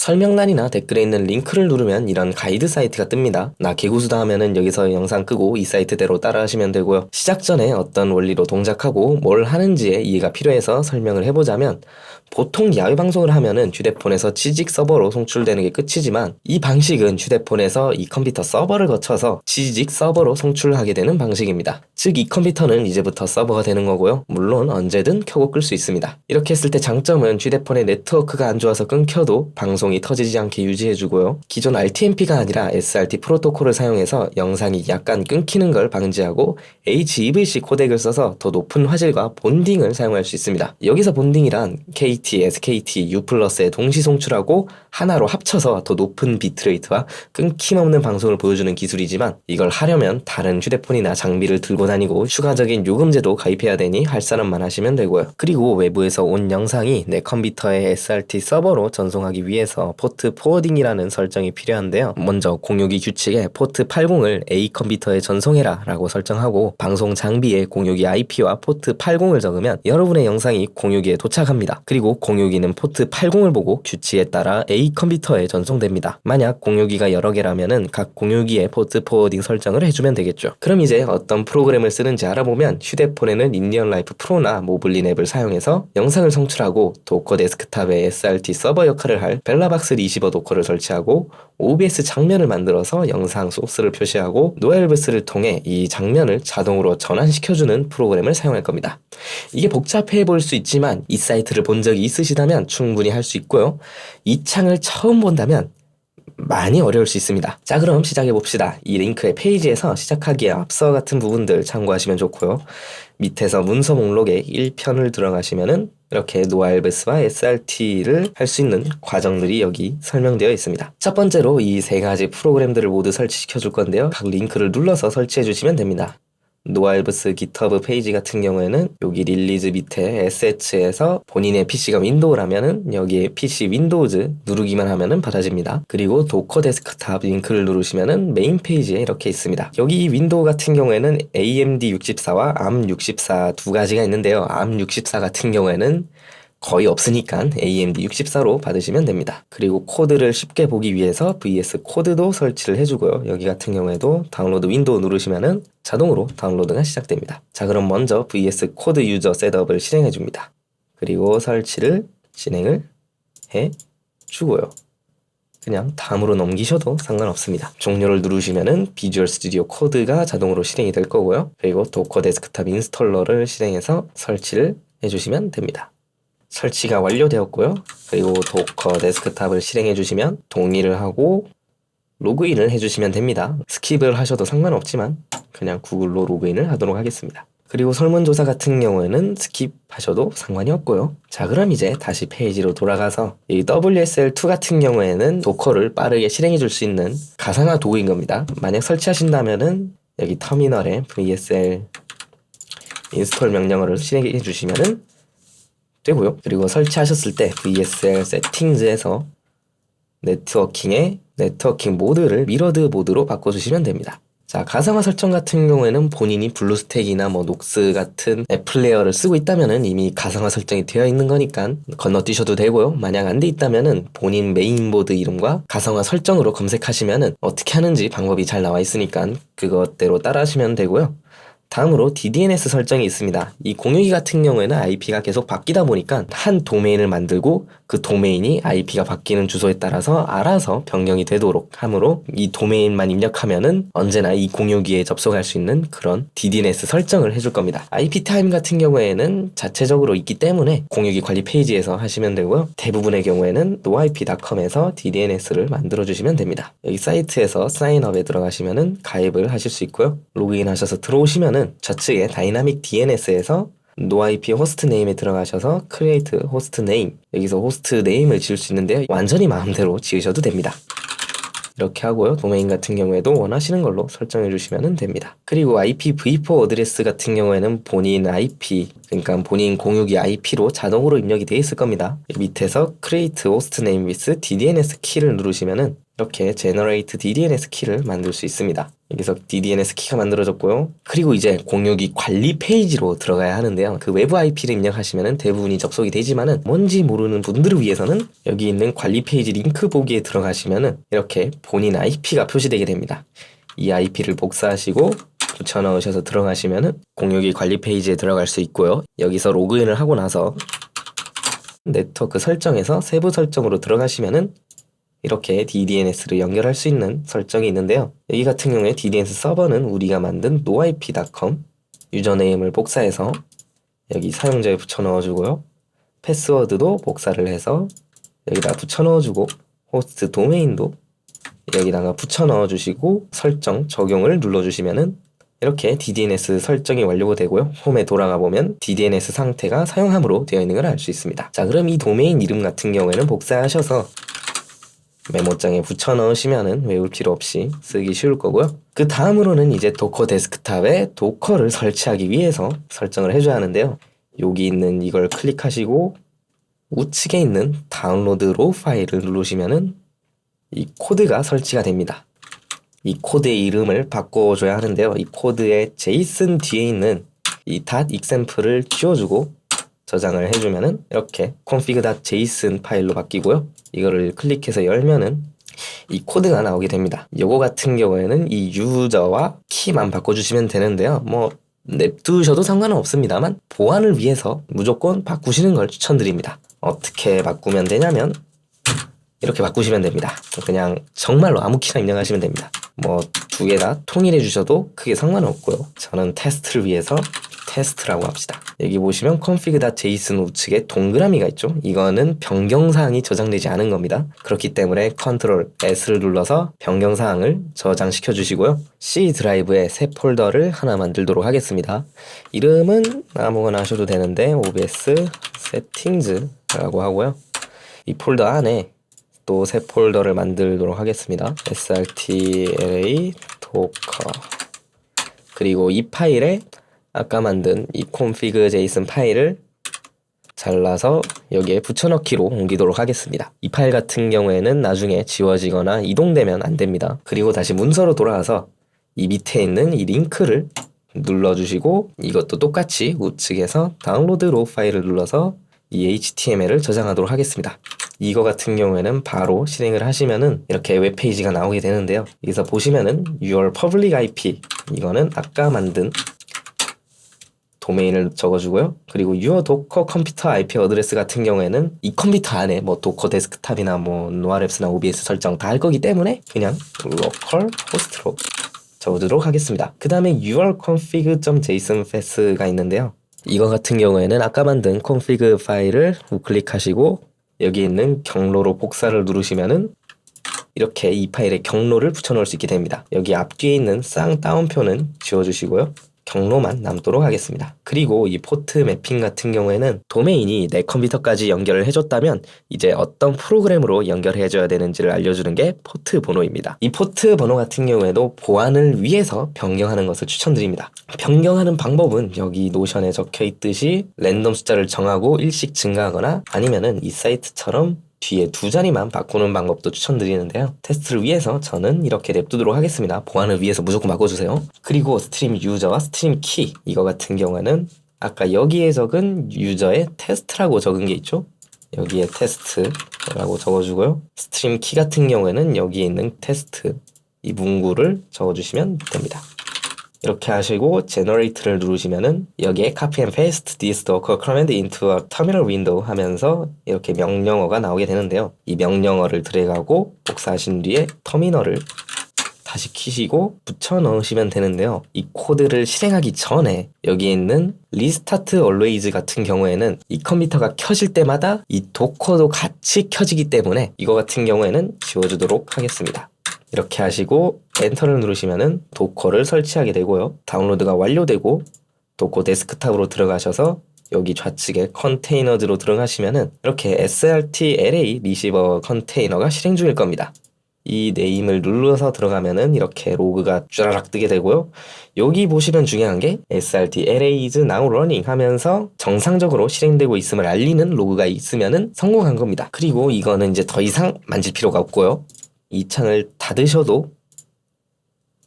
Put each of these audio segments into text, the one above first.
설명란이나 댓글에 있는 링크를 누르면 이런 가이드 사이트가 뜹니다. 나 개구수다 하면은 여기서 영상 끄고 이 사이트대로 따라하시면 되고요. 시작 전에 어떤 원리로 동작하고 뭘 하는지에 이해가 필요해서 설명을 해보자면 보통 야외 방송을 하면은 휴대폰에서 취직 서버로 송출되는 게 끝이지만 이 방식은 휴대폰에서 이 컴퓨터 서버를 거쳐서 취직 서버로 송출하게 되는 방식입니다. 즉 이 컴퓨터는 이제부터 서버가 되는 거고요. 물론 언제든 켜고 끌 수 있습니다. 이렇게 했을 때 장점은 휴대폰의 네트워크가 안 좋아서 끊겨도 방송 이 터지지 않게 유지해주고요. 기존 RTMP가 아니라 SRT 프로토콜을 사용해서 영상이 약간 끊기는 걸 방지하고 HEVC 코덱을 써서 더 높은 화질과 본딩을 사용할 수 있습니다. 여기서 본딩이란 KT, SKT, U 플러스에 동시 송출하고 하나로 합쳐서 더 높은 비트레이트와 끊김없는 방송을 보여주는 기술이지만 이걸 하려면 다른 휴대폰이나 장비를 들고 다니고 추가적인 요금제도 가입해야 되니 할 사람만 하시면 되고요. 그리고 외부에서 온 영상이 내 컴퓨터의 SRT 서버로 전송하기 위해서 포트 포워딩이라는 설정이 필요한데요. 먼저 공유기 규칙에 포트 80을 A 컴퓨터에 전송해라 라고 설정하고 방송 장비에 공유기 IP와 포트 80을 적으면 여러분의 영상이 공유기에 도착합니다. 그리고 공유기는 포트 80을 보고 규칙에 따라 A 컴퓨터에 전송됩니다. 만약 공유기가 여러 개라면은 각 공유기에 포트 포워딩 설정을 해주면 되겠죠. 그럼 이제 어떤 프로그램을 쓰는지 알아보면 휴대폰에는 인디언 라이프 프로나 모블린 앱을 사용해서 영상을 성출하고 도커 데스크탑에 SRT 서버 역할을 할 벨라 박스 리시버 도커를 설치하고 OBS 장면을 만들어서 영상 소스를 표시하고 노엘브스를 통해 이 장면을 자동으로 전환시켜주는 프로그램을 사용할 겁니다. 이게 복잡해 보일 수 있지만 이 사이트를 본 적이 있으시다면 충분히 할 수 있고요. 이 창을 처음 본다면 많이 어려울 수 있습니다. 자, 그럼 시작해 봅시다. 이 링크의 페이지에서 시작하기에 앞서 같은 부분들 참고하시면 좋고요. 밑에서 문서 목록에 1편을 들어가시면은 이렇게 노알베스와 SRT를 할 수 있는 과정들이 여기 설명되어 있습니다. 첫 번째로 이 세 가지 프로그램들을 모두 설치시켜 줄 건데요. 각 링크를 눌러서 설치해 주시면 됩니다. 노알브스 기터브 페이지 같은 경우에는 여기 릴리즈 밑에 SH에서 본인의 PC가 윈도우라면은 여기에 PC 윈도우즈 누르기만 하면은 받아집니다. 그리고 도커 데스크탑 링크를 누르시면은 메인 페이지에 이렇게 있습니다. 여기 윈도우 같은 경우에는 AMD 64와 ARM 64 두 가지가 있는데요. ARM 64 같은 경우에는 거의 없으니까 AMD 64로 받으시면 됩니다. 그리고 코드를 쉽게 보기 위해서 VS 코드도 설치를 해주고요. 여기 같은 경우에도 다운로드 윈도우 누르시면은 자동으로 다운로드가 시작됩니다. 자, 그럼 먼저 VS 코드 유저 셋업을 실행해 줍니다. 그리고 설치를 진행을 해 주고요. 그냥 다음으로 넘기셔도 상관없습니다. 종료를 누르시면은 비주얼 스튜디오 코드가 자동으로 실행이 될 거고요. 그리고 도커 데스크탑 인스톨러를 실행해서 설치를 해주시면 됩니다. 설치가 완료되었고요. 그리고 도커 데스크탑을 실행해 주시면 동의를 하고 로그인을 해주시면 됩니다. 스킵을 하셔도 상관없지만 그냥 구글로 로그인을 하도록 하겠습니다. 그리고 설문조사 같은 경우에는 스킵하셔도 상관이 없고요. 자 그럼 이제 다시 페이지로 돌아가서 이 WSL2 같은 경우에는 도커를 빠르게 실행해 줄 수 있는 가상화 도구인 겁니다. 만약 설치하신다면은 여기 터미널에 VSL 인스톨 명령어를 실행해 주시면은 되고요. 그리고 설치하셨을 때 VSL 세팅즈에서 네트워킹의 네트워킹 모드를 미러드 모드로 바꿔주시면 됩니다. 자, 가상화 설정 같은 경우에는 본인이 블루스택이나 뭐 녹스 같은 앱 플레이어를 쓰고 있다면은 이미 가상화 설정이 되어 있는 거니까 건너뛰셔도 되고요. 만약 안 돼 있다면은 본인 메인보드 이름과 가상화 설정으로 검색하시면은 어떻게 하는지 방법이 잘 나와 있으니까 그것대로 따라 하시면 되고요. 다음으로 DDNS 설정이 있습니다. 이 공유기 같은 경우에는 IP가 계속 바뀌다 보니까 한 도메인을 만들고 그 도메인이 IP가 바뀌는 주소에 따라서 알아서 변경이 되도록 하므로 이 도메인만 입력하면은 언제나 이 공유기에 접속할 수 있는 그런 DDNS 설정을 해줄 겁니다. IP 타임 같은 경우에는 자체적으로 있기 때문에 공유기 관리 페이지에서 하시면 되고요. 대부분의 경우에는 noip.com에서 DDNS를 만들어 주시면 됩니다. 여기 사이트에서 사인업에 들어가시면은 가입을 하실 수 있고요. 로그인 하셔서 들어오시면은 좌측에 다이나믹 DNS에서 noip 호스트 네임에 들어가셔서 create 호스트 네임 여기서 호스트 네임을 지을 수 있는데요. 완전히 마음대로 지으셔도 됩니다. 이렇게 하고요. 도메인 같은 경우에도 원하시는 걸로 설정해 주시면 됩니다. 그리고 IPv4 어드레스 같은 경우에는 본인 IP, 그러니까 본인 공유기 IP로 자동으로 입력이 되어 있을 겁니다. 밑에서 Create Host Name with DDNS 키를 누르시면은 이렇게 generate DDNS 키를 만들 수 있습니다. 여기서 DDNS 키가 만들어졌고요. 그리고 이제 공유기 관리 페이지로 들어가야 하는데요. 그 외부 IP를 입력하시면 대부분이 접속이 되지만은 뭔지 모르는 분들을 위해서는 여기 있는 관리 페이지 링크 보기에 들어가시면은 이렇게 본인 IP가 표시되게 됩니다. 이 IP를 복사하시고 붙여 넣으셔서 들어가시면은 공유기 관리 페이지에 들어갈 수 있고요. 여기서 로그인을 하고 나서 네트워크 설정에서 세부 설정으로 들어가시면은 이렇게 DDNS를 연결할 수 있는 설정이 있는데요. 여기 같은 경우에 DDNS 서버는 우리가 만든 noip.com 유저네임을 복사해서 여기 사용자에 붙여 넣어주고요. 패스워드도 복사를 해서 여기다 붙여 넣어주고 호스트 도메인도 여기다가 붙여 넣어주시고 설정 적용을 눌러주시면은 이렇게 DDNS 설정이 완료가 되고요. 홈에 돌아가 보면 DDNS 상태가 사용함으로 되어 있는 걸 알 수 있습니다. 자, 그럼 이 도메인 이름 같은 경우에는 복사하셔서 메모장에 붙여 넣으시면은 외울 필요 없이 쓰기 쉬울 거고요. 그 다음으로는 이제 도커 데스크탑에 도커를 설치하기 위해서 설정을 해줘야 하는데요. 여기 있는 이걸 클릭하시고 우측에 있는 다운로드 로 파일을 누르시면은 이 코드가 설치가 됩니다. 이 코드의 이름을 바꿔줘야 하는데요. 이 코드의 제이슨 뒤에 있는 이 .example을 지워주고 저장을 해주면은 이렇게 config.json 파일로 바뀌고요. 이거를 클릭해서 열면은 이 코드가 나오게 됩니다. 요거 같은 경우에는 이 유저와 키만 바꿔주시면 되는데요. 뭐 냅두셔도 상관은 없습니다만 보안을 위해서 무조건 바꾸시는 걸 추천드립니다. 어떻게 바꾸면 되냐면 이렇게 바꾸시면 됩니다. 그냥 정말로 아무 키나 입력하시면 됩니다. 뭐 두 개 다 통일해 주셔도 크게 상관은 없고요. 저는 테스트를 위해서 테스트라고 합시다. 여기 보시면 config.json 우측에 동그라미가 있죠. 이거는 변경사항이 저장되지 않은 겁니다. 그렇기 때문에 Ctrl S를 눌러서 변경사항을 저장시켜 주시고요. C 드라이브에 새 폴더를 하나 만들도록 하겠습니다. 이름은 아무거나 하셔도 되는데 OBS settings라고 하고요. 이 폴더 안에 또 새 폴더를 만들도록 하겠습니다. srtla docker 그리고 이 파일에 아까 만든 이 config json 파일을 잘라서 여기에 붙여넣기로 옮기도록 하겠습니다. 이 파일 같은 경우에는 나중에 지워지거나 이동되면 안 됩니다. 그리고 다시 문서로 돌아와서 이 밑에 있는 이 링크를 눌러주시고 이것도 똑같이 우측에서 다운로드 로 파일을 눌러서 이 HTML을 저장하도록 하겠습니다. 이거 같은 경우에는 바로 실행을 하시면은 이렇게 웹페이지가 나오게 되는데요. 여기서 보시면은 your public IP 이거는 아까 만든 도메인을 적어주고요. 그리고 your docker 컴퓨터 IP 어드레스 같은 경우에는 이 컴퓨터 안에 뭐 도커 데스크탑이나 뭐 노아랩스나 OBS 설정 다 할 거기 때문에 그냥 local host로 적어두도록 하겠습니다. 그 다음에 your config.json fast가 있는데요. 이거 같은 경우에는 아까 만든 config 파일을 우클릭하시고 여기 있는 경로로 복사를 누르시면은 이렇게 이 파일에 경로를 붙여넣을 수 있게 됩니다. 여기 앞뒤에 있는 쌍따옴표는 지워주시고요. 경로만 남도록 하겠습니다. 그리고 이 포트 매핑 같은 경우에는 도메인이 내 컴퓨터까지 연결을 해줬다면 이제 어떤 프로그램으로 연결해줘야 되는지를 알려주는 게 포트 번호입니다. 이 포트 번호 같은 경우에도 보안을 위해서 변경하는 것을 추천드립니다. 변경하는 방법은 여기 노션에 적혀 있듯이 랜덤 숫자를 정하고 일씩 증가하거나 아니면은 이 사이트처럼 뒤에 두 자리만 바꾸는 방법도 추천드리는데요. 테스트를 위해서 저는 이렇게 냅두도록 하겠습니다. 보안을 위해서 무조건 바꿔주세요. 그리고 스트림 유저와 스트림 키 이거 같은 경우는 아까 여기에 적은 유저의 테스트라고 적은 게 있죠. 여기에 테스트라고 적어주고요. 스트림 키 같은 경우에는 여기에 있는 테스트 이 문구를 적어주시면 됩니다. 이렇게 하시고 generate를 누르시면은 여기에 copy and paste this docker command into a terminal window 하면서 이렇게 명령어가 나오게 되는데요. 이 명령어를 드래그하고 복사하신 뒤에 터미널을 다시 키시고 붙여 넣으시면 되는데요. 이 코드를 실행하기 전에 여기 있는 리스타트 always 같은 경우에는 이 컴퓨터가 켜질 때마다 이 도커도 같이 켜지기 때문에 이거 같은 경우에는 지워주도록 하겠습니다. 이렇게 하시고 엔터를 누르시면은 도커를 설치하게 되고요. 다운로드가 완료되고 도커 데스크탑으로 들어가셔서 여기 좌측에 컨테이너즈로 들어가시면은 이렇게 srtla 리시버 컨테이너가 실행 중일 겁니다. 이 네임을 눌러서 들어가면은 이렇게 로그가 쭈라락 뜨게 되고요. 여기 보시면 중요한 게 srtla is now running 하면서 정상적으로 실행되고 있음을 알리는 로그가 있으면은 성공한 겁니다. 그리고 이거는 이제 더 이상 만질 필요가 없고요. 이 창을 닫으셔도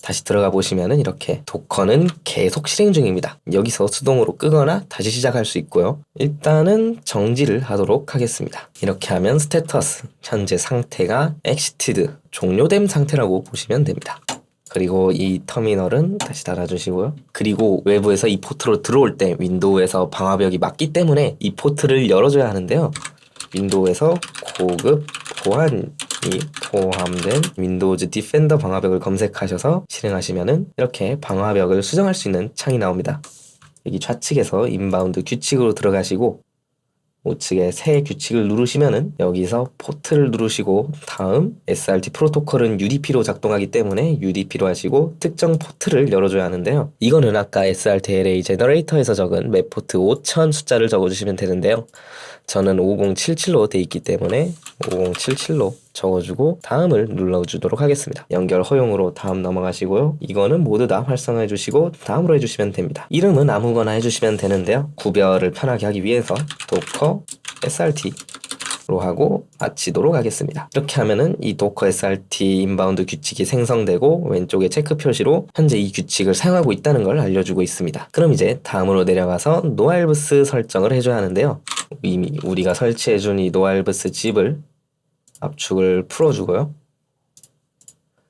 다시 들어가 보시면은 이렇게 도커는 계속 실행 중입니다. 여기서 수동으로 끄거나 다시 시작할 수 있고요. 일단은 정지를 하도록 하겠습니다. 이렇게 하면 스테터스, 현재 상태가 엑시티드, 종료된 상태라고 보시면 됩니다. 그리고 이 터미널은 다시 달아주시고요. 그리고 외부에서 이 포트로 들어올 때 윈도우에서 방화벽이 맞기 때문에 이 포트를 열어줘야 하는데요. 윈도우에서 고급 보안 이 포함된 윈도우즈 디펜더 방화벽을 검색하셔서 실행하시면은 이렇게 방화벽을 수정할 수 있는 창이 나옵니다. 여기 좌측에서 인바운드 규칙으로 들어가시고 우측에 새 규칙을 누르시면은 여기서 포트를 누르시고 다음 SRT 프로토콜은 UDP로 작동하기 때문에 UDP로 하시고 특정 포트를 열어줘야 하는데요. 이거는 아까 SRTLA 제너레이터에서 적은 맵 포트 5000 숫자를 적어주시면 되는데요. 저는 5077로 돼 있기 때문에 5077로 적어주고 다음을 눌러주도록 하겠습니다. 연결 허용으로 다음 넘어가시고요. 이거는 모두 다 활성화해 주시고 다음으로 해주시면 됩니다. 이름은 아무거나 해주시면 되는데요. 구별을 편하게 하기 위해서 도커 SRT 로 하고 마치도록 하겠습니다. 이렇게 하면은 이 도커 SRT 인바운드 규칙이 생성되고 왼쪽에 체크 표시로 현재 이 규칙을 사용하고 있다는 걸 알려주고 있습니다. 그럼 이제 다음으로 내려가서 노알브스 설정을 해줘야 하는데요. 이미 우리가 설치해준 이 노알브스 집을 압축을 풀어주고요.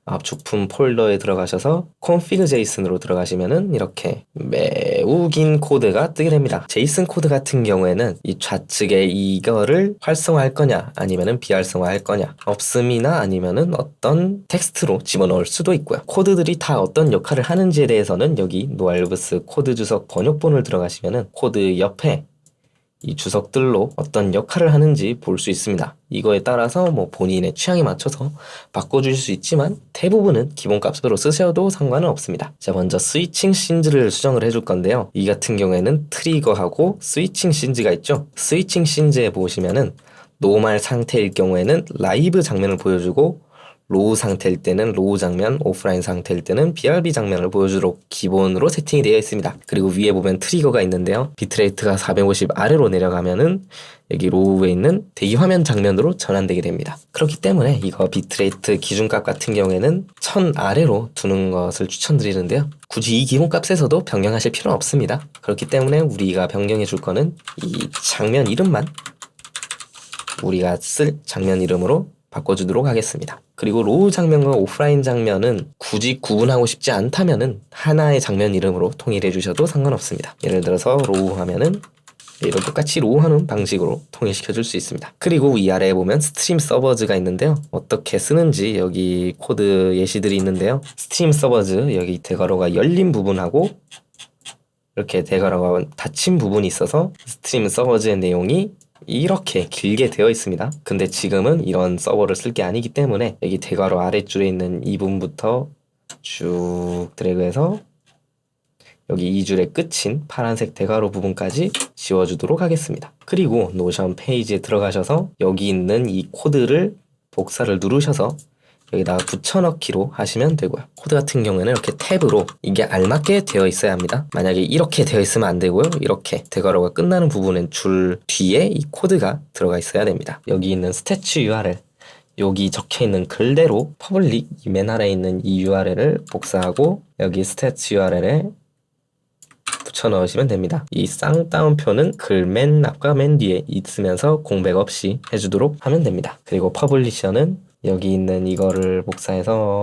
압축품 폴더에 들어가셔서 config JSON으로 들어가시면은 이렇게 매우 긴 코드가 뜨게 됩니다. 제이슨 코드 같은 경우에는 이 좌측에 이거를 활성화할 거냐 아니면은 비활성화할 거냐 없음이나 아니면은 어떤 텍스트로 집어넣을 수도 있고요. 코드들이 다 어떤 역할을 하는지에 대해서는 여기 노알브스 코드 주석 번역본을 들어가시면은 코드 옆에 이 주석들로 어떤 역할을 하는지 볼 수 있습니다. 이거에 따라서 뭐 본인의 취향에 맞춰서 바꿔주실 수 있지만 대부분은 기본 값으로 쓰셔도 상관은 없습니다. 자 먼저 스위칭 신즈를 수정을 해줄 건데요. 이 같은 경우에는 트리거하고 스위칭 신즈가 있죠. 스위칭 신즈에 보시면은 노말 상태일 경우에는 라이브 장면을 보여주고 로우 상태일 때는 로우 장면, 오프라인 상태일 때는 BRB 장면을 보여주도록 기본으로 세팅이 되어 있습니다. 그리고 위에 보면 트리거가 있는데요. 비트레이트가 450 아래로 내려가면은 여기 로우에 있는 대기 화면 장면으로 전환되게 됩니다. 그렇기 때문에 이거 비트레이트 기준값 같은 경우에는 1000 아래로 두는 것을 추천드리는데요. 굳이 이 기본값에서도 변경하실 필요는 없습니다. 그렇기 때문에 우리가 변경해 줄 거는 이 장면 이름만 우리가 쓸 장면 이름으로 바꿔주도록 하겠습니다. 그리고 로우 장면과 오프라인 장면은 굳이 구분하고 싶지 않다면은 하나의 장면 이름으로 통일해 주셔도 상관없습니다. 예를 들어서 로우 하면은 이런 똑같이 로우 하는 방식으로 통일시켜 줄 수 있습니다. 그리고 위아래에 보면 스트림 서버즈가 있는데요. 어떻게 쓰는지 여기 코드 예시들이 있는데요. 스트림 서버즈 여기 대괄호가 열린 부분하고 이렇게 대괄호가 닫힌 부분이 있어서 스트림 서버즈의 내용이 이렇게 길게 되어 있습니다. 근데 지금은 이런 서버를 쓸 게 아니기 때문에 여기 대괄호 아래줄에 있는 이 부분부터 쭉 드래그해서 여기 이 줄의 끝인 파란색 대괄호 부분까지 지워주도록 하겠습니다. 그리고 노션 페이지에 들어가셔서 여기 있는 이 코드를 복사를 누르셔서 여기다가 붙여넣기로 하시면 되고요. 코드 같은 경우에는 이렇게 탭으로 이게 알맞게 되어 있어야 합니다. 만약에 이렇게 되어 있으면 안 되고요. 이렇게 대괄호가 끝나는 부분은 줄 뒤에 이 코드가 들어가 있어야 됩니다. 여기 있는 스태츄 URL 여기 적혀 있는 글대로 퍼블릭 이맨 아래에 있는 이 URL을 복사하고 여기 스태츄 URL에 붙여 넣으시면 됩니다. 이 쌍따옴표는 글 맨 앞과 맨 뒤에 있으면서 공백 없이 해주도록 하면 됩니다. 그리고 퍼블리셔는 여기 있는 이거를 복사해서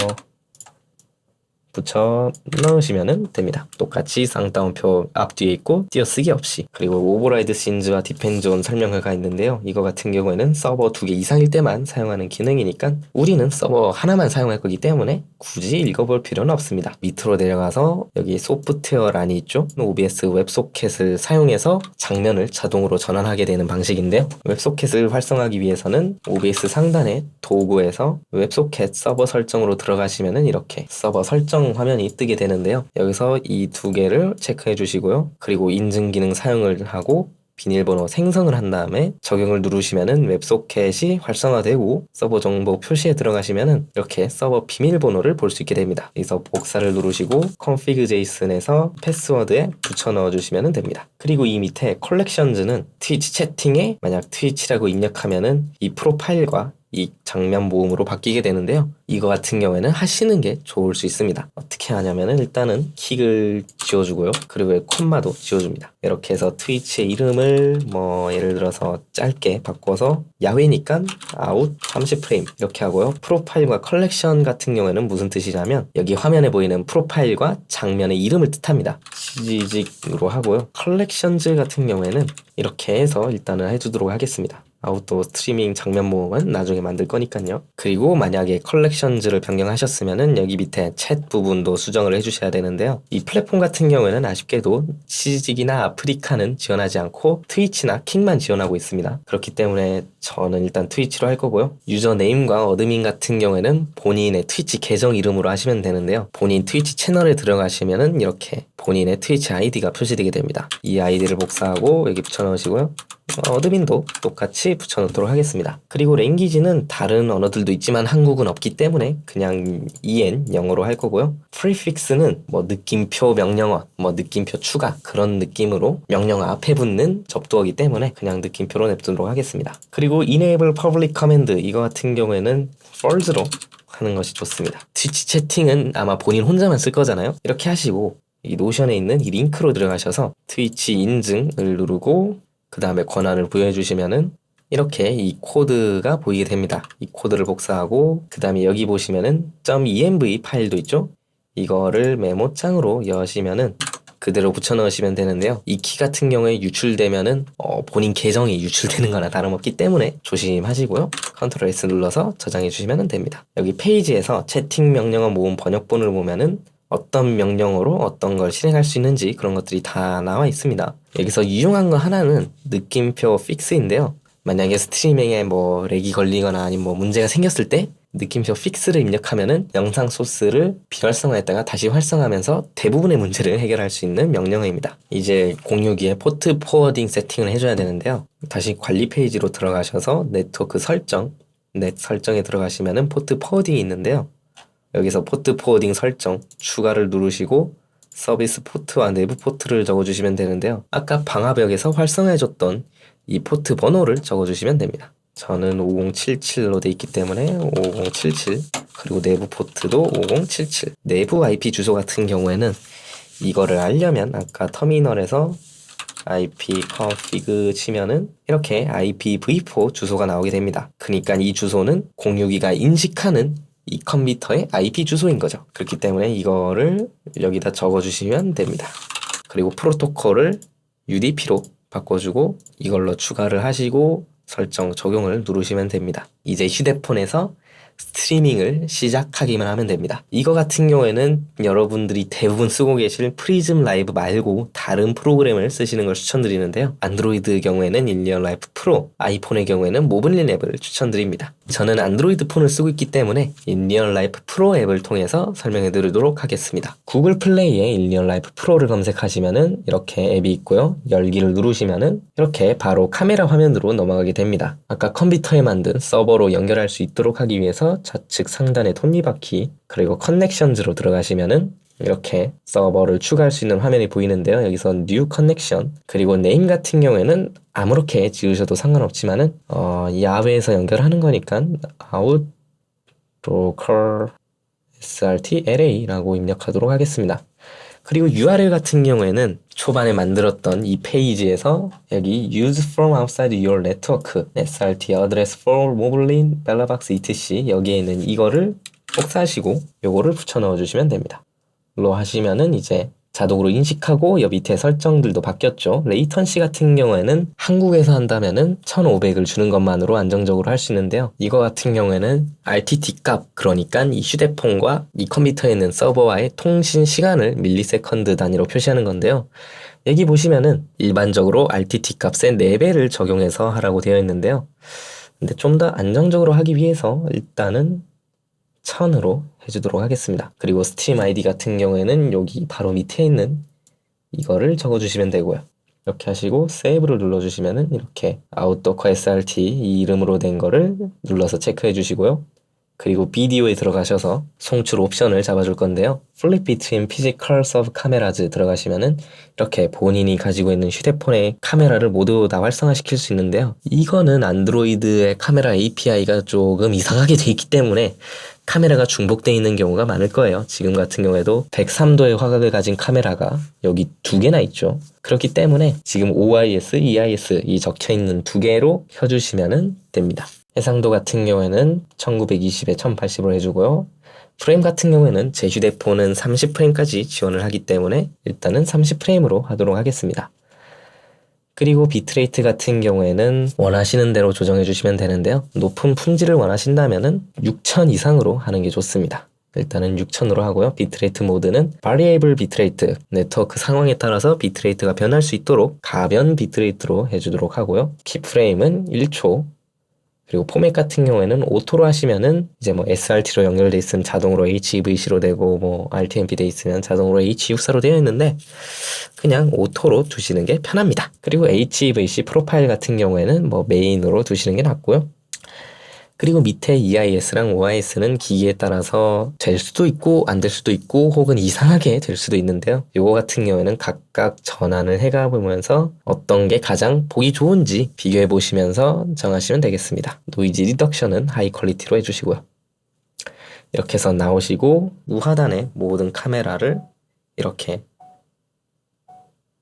붙여 넣으시면 됩니다. 똑같이 쌍따옴표 앞뒤에 있고 띄어쓰기 없이 그리고 오버라이드 씬즈와 디펜존 설명회가 있는데요. 이거 같은 경우에는 서버 두 개 이상일 때만 사용하는 기능이니까 우리는 서버 하나만 사용할 거기 때문에 굳이 읽어볼 필요는 없습니다. 밑으로 내려가서 여기 소프트웨어 란이 있죠. OBS 웹소켓을 사용해서 장면을 자동으로 전환하게 되는 방식인데요. 웹소켓을 활성화하기 위해서는 OBS 상단에 도구에서 웹소켓 서버 설정으로 들어가시면은 이렇게 서버 설정 화면이 뜨게 되는데요. 여기서 이 두 개를 체크해 주시고요. 그리고 인증 기능 사용을 하고 비밀번호 생성을 한 다음에 적용을 누르시면은 웹소켓이 활성화되고 서버 정보 표시에 들어가시면은 이렇게 서버 비밀번호를 볼 수 있게 됩니다. 여기서 복사를 누르시고 config json에서 패스워드에 붙여 넣어 주시면 됩니다. 그리고 이 밑에 컬렉션즈는 트위치 채팅에 만약 트위치라고 입력하면은 이 프로파일과 이 장면 모음으로 바뀌게 되는데요. 이거 같은 경우에는 하시는 게 좋을 수 있습니다. 어떻게 하냐면은 일단은 킥을 지워주고요. 그리고 콤마도 지워줍니다. 이렇게 해서 트위치의 이름을 뭐 예를 들어서 짧게 바꿔서 야외니까 아웃 30프레임 이렇게 하고요. 프로파일과 컬렉션 같은 경우에는 무슨 뜻이냐면 여기 화면에 보이는 프로파일과 장면의 이름을 뜻합니다. 지직으로 하고요. 컬렉션즈 같은 경우에는 이렇게 해서 일단은 해주도록 하겠습니다. 아웃도어 스트리밍 장면 모음은 나중에 만들 거니까요. 그리고 만약에 컬렉션즈를 변경하셨으면은 여기 밑에 챗 부분도 수정을 해주셔야 되는데요. 이 플랫폼 같은 경우에는 아쉽게도 시직이나 아프리카는 지원하지 않고 트위치나 킥만 지원하고 있습니다. 그렇기 때문에 저는 일단 트위치로 할 거고요. 유저 네임과 어드민 같은 경우에는 본인의 트위치 계정 이름으로 하시면 되는데요. 본인 트위치 채널에 들어가시면은 이렇게 본인의 트위치 아이디가 표시되게 됩니다. 이 아이디를 복사하고 여기 붙여넣으시고요. 어, 어드민도 똑같이 붙여놓도록 하겠습니다. 그리고 랭귀지는 다른 언어들도 있지만 한국은 없기 때문에 그냥 EN 영어로 할 거고요. 프리픽스는 뭐 느낌표 명령어, 뭐 느낌표 추가 그런 느낌으로 명령어 앞에 붙는 접두어기 때문에 그냥 느낌표로 냅두도록 하겠습니다. 그리고 enable public command 이거 같은 경우에는 false로 하는 것이 좋습니다. 트위치 채팅은 아마 본인 혼자만 쓸 거잖아요. 이렇게 하시고 이 노션에 있는 이 링크로 들어가셔서 트위치 인증을 누르고 그 다음에 권한을 부여해 주시면은 이렇게 이 코드가 보이게 됩니다. 이 코드를 복사하고 그 다음에 여기 보시면은 .env 파일도 있죠? 이거를 메모장으로 여시면은 그대로 붙여 넣으시면 되는데요. 이 키 같은 경우에 유출되면은 어, 본인 계정이 유출되는 거나 다름없기 때문에 조심하시고요. 컨트롤 S 눌러서 저장해 주시면 됩니다. 여기 페이지에서 채팅 명령어 모음 번역본을 보면은 어떤 명령어로 어떤 걸 실행할 수 있는지 그런 것들이 다 나와 있습니다. 여기서 유용한 거 하나는 느낌표 픽스인데요. 만약에 스트리밍에 뭐 렉이 걸리거나 아니면 뭐 문제가 생겼을 때 느낌표 픽스를 입력하면은 영상 소스를 비활성화했다가 다시 활성화하면서 대부분의 문제를 해결할 수 있는 명령어입니다. 이제 공유기에 포트 포워딩 세팅을 해줘야 되는데요. 다시 관리 페이지로 들어가셔서 네트워크 설정, 넷 설정에 들어가시면은 포트 포워딩이 있는데요. 여기서 포트 포워딩 설정 추가를 누르시고 서비스 포트와 내부 포트를 적어주시면 되는데요. 아까 방화벽에서 활성화해줬던 이 포트 번호를 적어주시면 됩니다. 저는 5077로 돼 있기 때문에 5077 그리고 내부 포트도 5077 내부 IP 주소 같은 경우에는 이거를 알려면 아까 터미널에서 IP config 치면은 이렇게 IPv4 주소가 나오게 됩니다. 그러니까 이 주소는 공유기가 인식하는 이 컴퓨터의 IP 주소인 거죠. 그렇기 때문에 이거를 여기다 적어주시면 됩니다. 그리고 프로토콜을 UDP로 바꿔주고 이걸로 추가를 하시고 설정 적용을 누르시면 됩니다. 이제 휴대폰에서 스트리밍을 시작하기만 하면 됩니다. 이거 같은 경우에는 여러분들이 대부분 쓰고 계실 프리즘 라이브 말고 다른 프로그램을 쓰시는 걸 추천드리는데요. 안드로이드 경우에는 인리얼 라이프 프로, 아이폰의 경우에는 모블린 앱을 추천드립니다. 저는 안드로이드 폰을 쓰고 있기 때문에 인리얼 라이프 프로 앱을 통해서 설명해 드리도록 하겠습니다. 구글 플레이에 인리얼 라이프 프로를 검색하시면은 이렇게 앱이 있고요. 열기를 누르시면은 이렇게 바로 카메라 화면으로 넘어가게 됩니다. 아까 컴퓨터에 만든 서버로 연결할 수 있도록 하기 위해서 좌측 상단의 톱니바퀴 그리고 커넥션즈로 들어가시면은 이렇게 서버를 추가할 수 있는 화면이 보이는데요. 여기서 New Connection 그리고 네임 같은 경우에는 아무렇게 지으셔도 상관없지만은 어, 야외에서 연결하는 거니까 out local srt la라고 입력하도록 하겠습니다. 그리고 URL 같은 경우에는 초반에 만들었던 이 페이지에서 여기 use from outside your network srt address for mobilin 벨라박스 etc 여기에 있는 이거를 복사하시고 요거를 붙여 넣어 주시면 됩니다. 로 하시면은 이제 자동으로 인식하고 옆 밑에 설정들도 바뀌었죠. 레이턴시 같은 경우에는 한국에서 한다면은 1500을 주는 것만으로 안정적으로 할 수 있는데요. 이거 같은 경우에는 RTT 값, 그러니까 이 휴대폰과 이 컴퓨터에 있는 서버와의 통신 시간을 밀리세컨드 단위로 표시하는 건데요. 여기 보시면은 일반적으로 RTT 값의 4배를 적용해서 하라고 되어 있는데요. 근데 좀 더 안정적으로 하기 위해서 일단은 1000으로 해주도록 하겠습니다. 그리고 스트림 아이디 같은 경우에는 여기 바로 밑에 있는 이거를 적어주시면 되고요. 이렇게 하시고 세이브를 눌러주시면은 이렇게 아웃도커 SRT 이 이름으로 된 거를 눌러서 체크해 주시고요. 그리고 비디오에 들어가셔서 송출 옵션을 잡아줄 건데요. Flip between physicals of cameras 들어가시면은 이렇게 본인이 가지고 있는 휴대폰의 카메라를 모두 다 활성화시킬 수 있는데요. 이거는 안드로이드의 카메라 API가 조금 이상하게 돼 있기 때문에 카메라가 중복되어 있는 경우가 많을 거예요. 지금 같은 경우에도 103도의 화각을 가진 카메라가 여기 두 개나 있죠. 그렇기 때문에 지금 OIS, EIS 이 적혀 있는 두 개로 켜주시면 됩니다. 해상도 같은 경우에는 1920에 1080으로 해주고요. 프레임 같은 경우에는 제 휴대폰은 30프레임까지 지원을 하기 때문에 일단은 30프레임으로 하도록 하겠습니다. 그리고 비트레이트 같은 경우에는 원하시는 대로 조정해 주시면 되는데요. 높은 품질을 원하신다면은 6000 이상으로 하는 게 좋습니다. 일단은 6000으로 하고요. 비트레이트 모드는 variable 비트레이트, 네트워크 상황에 따라서 비트레이트가 변할 수 있도록 가변 비트레이트로 해주도록 하고요. 키프레임은 1초, 그리고 포맷 같은 경우에는 오토로 하시면은 이제 뭐 SRT로 연결돼 있으면 자동으로 HEVC로 되고 뭐 RTMP 돼 있으면 자동으로 H64로 되어 있는데 그냥 오토로 두시는 게 편합니다. 그리고 HEVC 프로파일 같은 경우에는 뭐 메인으로 두시는 게 낫고요. 그리고 밑에 EIS랑 OIS는 기기에 따라서 될 수도 있고 안 될 수도 있고 혹은 이상하게 될 수도 있는데요. 요거 같은 경우에는 각각 전환을 해가 보면서 어떤 게 가장 보기 좋은지 비교해 보시면서 정하시면 되겠습니다. 노이즈 리덕션은 하이 퀄리티로 해주시고요. 이렇게 해서 나오시고 우하단에 모든 카메라를 이렇게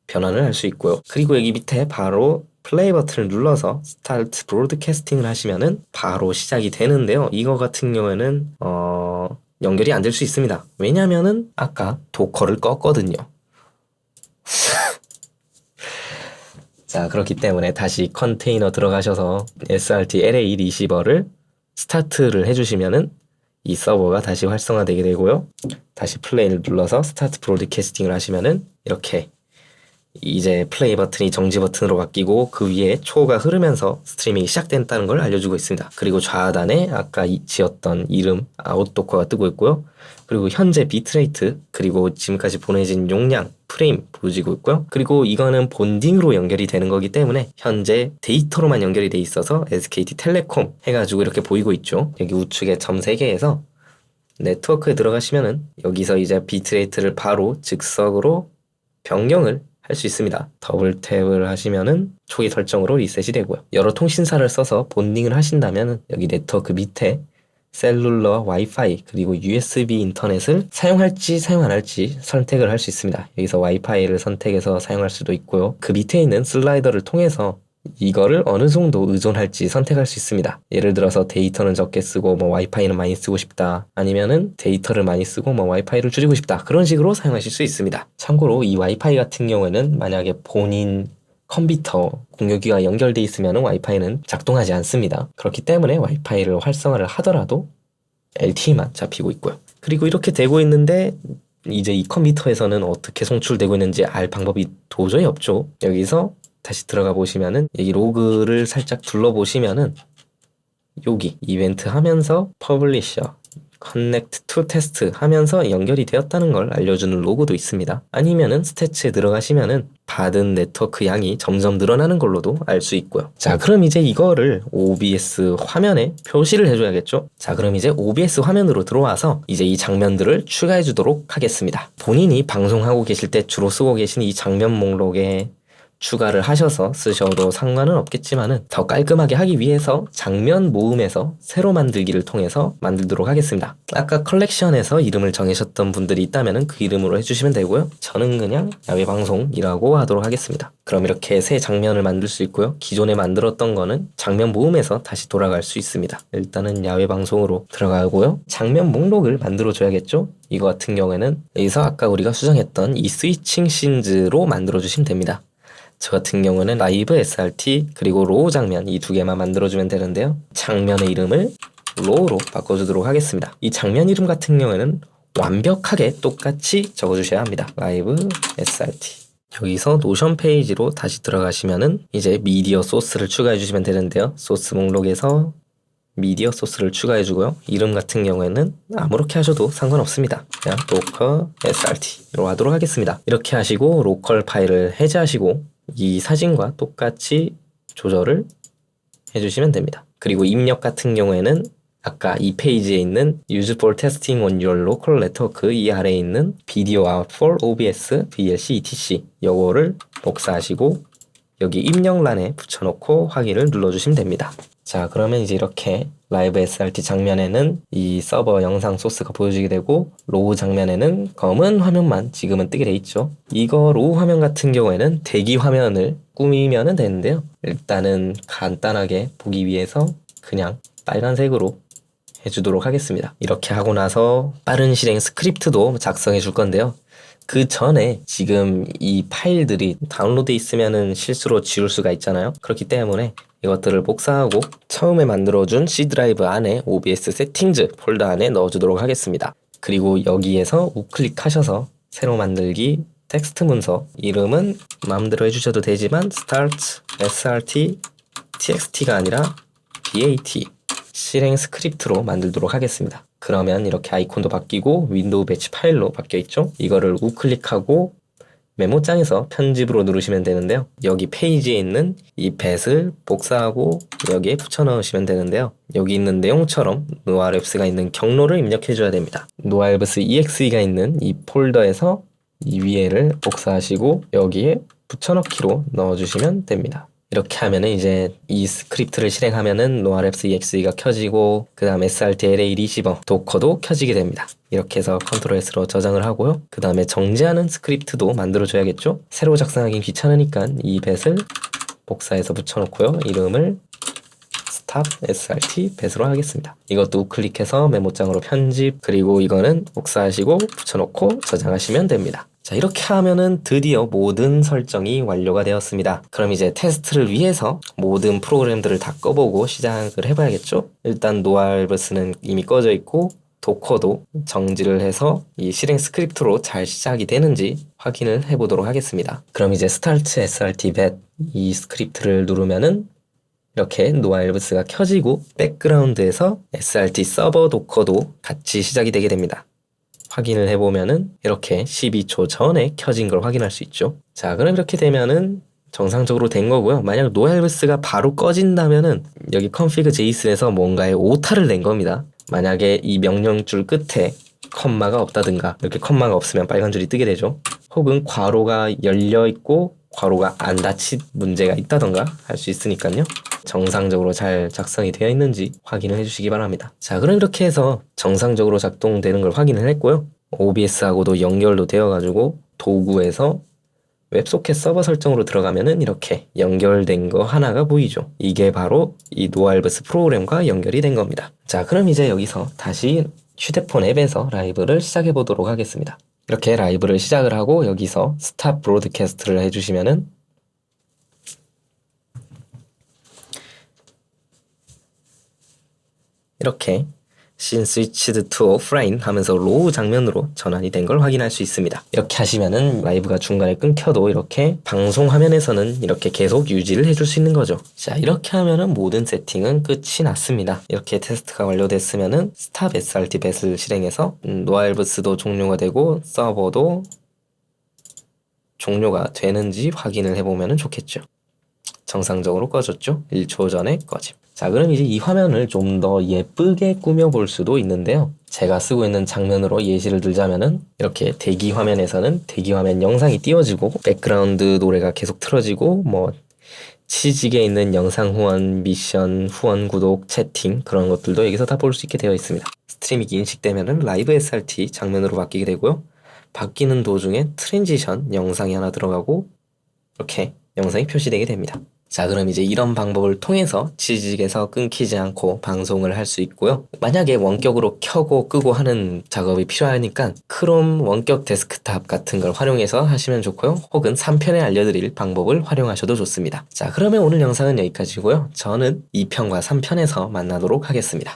변환을 할 수 있고요. 그리고 여기 밑에 바로 플레이 버튼을 눌러서 스타트 브로드캐스팅을 하시면은 바로 시작이 되는데요. 이거 같은 경우에는 어 연결이 안 될 수 있습니다. 왜냐면은 아까 도커를 껐거든요. 자, 그렇기 때문에 다시 컨테이너 들어가셔서 SRT LA 리시버를 스타트를 해주시면은 이 서버가 다시 활성화되게 되고요. 다시 플레이를 눌러서 스타트 브로드캐스팅을 하시면은 이렇게 이제 플레이 버튼이 정지 버튼으로 바뀌고 그 위에 초가 흐르면서 스트리밍이 시작된다는 걸 알려주고 있습니다. 그리고 좌하단에 아까 이- 지었던 이름 아웃도커가 뜨고 있고요. 그리고 현재 비트레이트 그리고 지금까지 보내진 용량 프레임 보여지고 있고요. 그리고 이거는 본딩으로 연결이 되는 거기 때문에 현재 데이터로만 연결이 돼 있어서 SKT 텔레콤 해가지고 이렇게 보이고 있죠. 여기 우측에 점 3개에서 네트워크에 들어가시면은 여기서 이제 비트레이트를 바로 즉석으로 변경을 할 수 있습니다. 더블 탭을 하시면은 초기 설정으로 리셋이 되고요. 여러 통신사를 써서 본딩을 하신다면 여기 네트워크 밑에 셀룰러, 와이파이, 그리고 USB 인터넷을 사용할지 사용 안 할지 선택을 할 수 있습니다. 여기서 와이파이를 선택해서 사용할 수도 있고요. 그 밑에 있는 슬라이더를 통해서 이거를 어느 정도 의존할지 선택할 수 있습니다. 예를 들어서 데이터는 적게 쓰고 뭐 와이파이는 많이 쓰고 싶다. 아니면은 데이터를 많이 쓰고 뭐 와이파이를 줄이고 싶다. 그런 식으로 사용하실 수 있습니다. 참고로 이 와이파이 같은 경우에는 만약에 본인 컴퓨터 공유기가 연결돼 있으면 와이파이는 작동하지 않습니다. 그렇기 때문에 와이파이를 활성화를 하더라도 LTE만 잡히고 있고요. 그리고 이렇게 되고 있는데 이제 이 컴퓨터에서는 어떻게 송출되고 있는지 알 방법이 도저히 없죠. 여기서 다시 들어가 보시면은 여기 로그를 살짝 둘러보시면은 여기 이벤트 하면서 퍼블리셔 커넥트 투 테스트 하면서 연결이 되었다는 걸 알려주는 로고도 있습니다. 아니면은 스태츠에 들어가시면은 받은 네트워크 양이 점점 늘어나는 걸로도 알 수 있고요. 자, 그럼 이제 이거를 OBS 화면에 표시를 해줘야겠죠? 자, 그럼 이제 OBS 화면으로 들어와서 이제 이 장면들을 추가해 주도록 하겠습니다. 본인이 방송하고 계실 때 주로 쓰고 계신 이 장면 목록에 추가를 하셔서 쓰셔도 상관은 없겠지만은 더 깔끔하게 하기 위해서 장면 모음에서 새로 만들기를 통해서 만들도록 하겠습니다. 아까 컬렉션에서 이름을 정하셨던 분들이 있다면은 그 이름으로 해주시면 되고요. 저는 그냥 야외 방송이라고 하도록 하겠습니다. 그럼 이렇게 새 장면을 만들 수 있고요. 기존에 만들었던 거는 장면 모음에서 다시 돌아갈 수 있습니다. 일단은 야외 방송으로 들어가고요. 장면 목록을 만들어 줘야겠죠? 이거 같은 경우에는 여기서 아까 우리가 수정했던 이 스위칭 씬즈로 만들어 주시면 됩니다. 저 같은 경우는 라이브 SRT 그리고 로우 장면 이 두 개만 만들어주면 되는데요. 장면의 이름을 로우로 바꿔주도록 하겠습니다. 이 장면 이름 같은 경우에는 완벽하게 똑같이 적어주셔야 합니다. 라이브 SRT. 여기서 노션 페이지로 다시 들어가시면은 이제 미디어 소스를 추가해 주시면 되는데요. 소스 목록에서 미디어 소스를 추가해 주고요. 이름 같은 경우에는 아무렇게 하셔도 상관없습니다. 그냥 도커 SRT로 하도록 하겠습니다. 이렇게 하시고 로컬 파일을 해제하시고 이 사진과 똑같이 조절을 해주시면 됩니다. 그리고 입력 같은 경우에는 아까 이 페이지에 있는 Use for testing on your local network 이 아래에 있는 Video out for OBS, VLC, etc. 요거를 복사하시고 여기 입력란에 붙여놓고 확인을 눌러주시면 됩니다. 자, 그러면 이제 이렇게 라이브 SRT 장면에는 이 서버 영상 소스가 보여지게 되고 로우 장면에는 검은 화면만 지금은 뜨게 돼 있죠. 이거 로우 화면 같은 경우에는 대기 화면을 꾸미면 되는데요. 일단은 간단하게 보기 위해서 그냥 빨간색으로 해주도록 하겠습니다. 이렇게 하고 나서 빠른 실행 스크립트도 작성해 줄 건데요. 그 전에 지금 이 파일들이 다운로드 있으면은 실수로 지울 수가 있잖아요. 그렇기 때문에 이것들을 복사하고 처음에 만들어준 C 드라이브 안에 OBS 세팅즈 폴더 안에 넣어주도록 하겠습니다. 그리고 여기에서 우클릭하셔서 새로 만들기 텍스트 문서 이름은 마음대로 해주셔도 되지만 start srt txt가 아니라 bat 실행 스크립트로 만들도록 하겠습니다. 그러면 이렇게 아이콘도 바뀌고 윈도우 배치 파일로 바뀌어 있죠. 이거를 우클릭하고 메모장에서 편집으로 누르시면 되는데요. 여기 페이지에 있는 이 뱃을 복사하고 여기에 붙여 넣으시면 되는데요. 여기 있는 내용처럼 노아랩스가 있는 경로를 입력해 줘야 됩니다. 노아랩스 exe가 있는 이 폴더에서 이 위에를 복사하시고 여기에 붙여넣기로 넣어주시면 됩니다. 이렇게 하면은 이제 이 스크립트를 실행하면은 노아랩스 exe가 켜지고 그 다음 SRT LA 리시버 도커도 켜지게 됩니다. 이렇게 해서 컨트롤 S로 저장을 하고요. 그 다음에 정지하는 스크립트도 만들어줘야겠죠. 새로 작성하기 귀찮으니까 이 뱃을 복사해서 붙여놓고요. 이름을 스탑 SRT 뱃으로 하겠습니다. 이것도 클릭해서 메모장으로 편집 그리고 이거는 복사하시고 붙여놓고 저장하시면 됩니다. 자 이렇게 하면은 드디어 모든 설정이 완료가 되었습니다. 그럼 이제 테스트를 위해서 모든 프로그램들을 다 꺼보고 시작을 해봐야겠죠? 일단 노알버스는 이미 꺼져 있고 도커도 정지를 해서 이 실행 스크립트로 잘 시작이 되는지 확인을 해보도록 하겠습니다. 그럼 이제 스타트 SRT 벳이 스크립트를 누르면은 이렇게 노아일브스가 켜지고 백그라운드에서 SRT 서버 도커도 같이 시작이 되게 됩니다. 확인을 해보면은 이렇게 12초 전에 켜진 걸 확인할 수 있죠. 자, 그럼 이렇게 되면은 정상적으로 된 거고요. 만약 노알브스가 바로 꺼진다면은 여기 config JSON에서 뭔가의 오타를 낸 겁니다. 만약에 이 명령줄 끝에 컴마가 없다든가 이렇게 컴마가 없으면 빨간 줄이 뜨게 되죠. 혹은 괄호가 열려 있고 괄호가 안 닫힌 문제가 있다던가 할 수 있으니까요. 정상적으로 잘 작성이 되어 있는지 확인을 해주시기 바랍니다. 자, 그럼 이렇게 해서 정상적으로 작동되는 걸 확인을 했고요. OBS하고도 연결도 되어가지고 도구에서 웹소켓 서버 설정으로 들어가면은 이렇게 연결된 거 하나가 보이죠. 이게 바로 이 노알브스 프로그램과 연결이 된 겁니다. 자, 그럼 이제 여기서 다시 휴대폰 앱에서 라이브를 시작해 보도록 하겠습니다. 이렇게 라이브를 시작을 하고 여기서 스탑 브로드캐스트를 해주시면은 이렇게 신 스위치드 투 오프라인 하면서 로우 장면으로 전환이 된 걸 확인할 수 있습니다. 이렇게 하시면은 라이브가 중간에 끊겨도 이렇게 방송 화면에서는 이렇게 계속 유지를 해줄 수 있는 거죠. 자 이렇게 하면은 모든 세팅은 끝이 났습니다. 이렇게 테스트가 완료됐으면은 스탑 SRT 뱃을 실행해서 음, 노알브스도 종료가 되고 서버도 종료가 되는지 확인을 해보면 좋겠죠. 정상적으로 꺼졌죠. 1초 전에 꺼짐. 자, 그럼 이제 이 화면을 좀 더 예쁘게 꾸며볼 수도 있는데요. 제가 쓰고 있는 장면으로 예시를 들자면은 이렇게 대기 화면에서는 대기 화면 영상이 띄워지고 백그라운드 노래가 계속 틀어지고 뭐 치직에 있는 영상 후원, 미션, 후원, 구독, 채팅 그런 것들도 여기서 다 볼 수 있게 되어 있습니다. 스트리밍이 인식되면은 라이브 SRT 장면으로 바뀌게 되고요. 바뀌는 도중에 트랜지션 영상이 하나 들어가고 이렇게 영상이 표시되게 됩니다. 자, 그럼 이제 이런 방법을 통해서 취직에서 끊기지 않고 방송을 할 수 있고요. 만약에 원격으로 켜고 끄고 하는 작업이 필요하니까 크롬 원격 데스크탑 같은 걸 활용해서 하시면 좋고요. 혹은 3편에 알려드릴 방법을 활용하셔도 좋습니다. 자, 그러면 오늘 영상은 여기까지고요. 저는 2편과 3편에서 만나도록 하겠습니다.